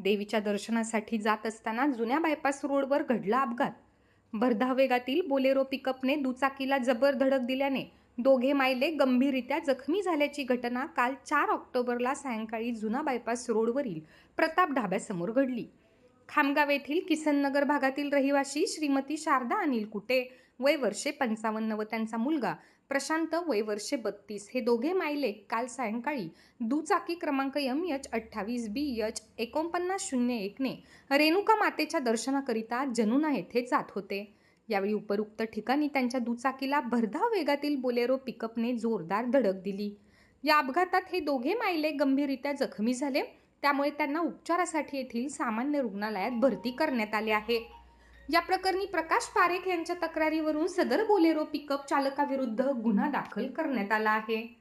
देवीच्या दर्शनासाठी जात असताना जुन्या बायपास रोडवर घडला अपघात. भरधाव वेगातील बोलेरो पिकअपने दुचाकीला जबर धडक दिल्याने दोघे मायले गंभीररित्या जखमी झाल्याची घटना काल चार ऑक्टोबरला सायंकाळी जुना बायपास रोडवरील प्रताप ढाब्यासमोर घडली. खामगाव येथील किसननगर भागातील रहिवासी श्रीमती शारदा अनिल कुटे वय वर्षे पंचावन्न व त्यांचा मुलगा प्रशांत वय वर्षे बत्तीस. हे दोघे मायले काल सायंकाळी दुचाकी क्रमांक एम यच अठ्ठावीस बी यच एकोणपन्नास शून्य एकने रेणुका मातेच्या दर्शनाकरिता जनुना येथे जात होते. यावेळी उपरोक्त ठिकाणी त्यांच्या दुचाकीला भरधाव वेगातील बोलेरो पिकअपने जोरदार धडक दिली. या अपघातात हे दोघे मायले गंभीररित्या जखमी झाले. त्यामुळे त्यांना उपचारासाठी येथील सामान्य रुग्णालयात भरती करण्यात आले आहे. या प्रकरणी प्रकाश पारेख यांच्या तक्रारीवरून सदर बोलेरो पिकअप चालकाविरुद्ध गुन्हा दाखल करण्यात आला आहे.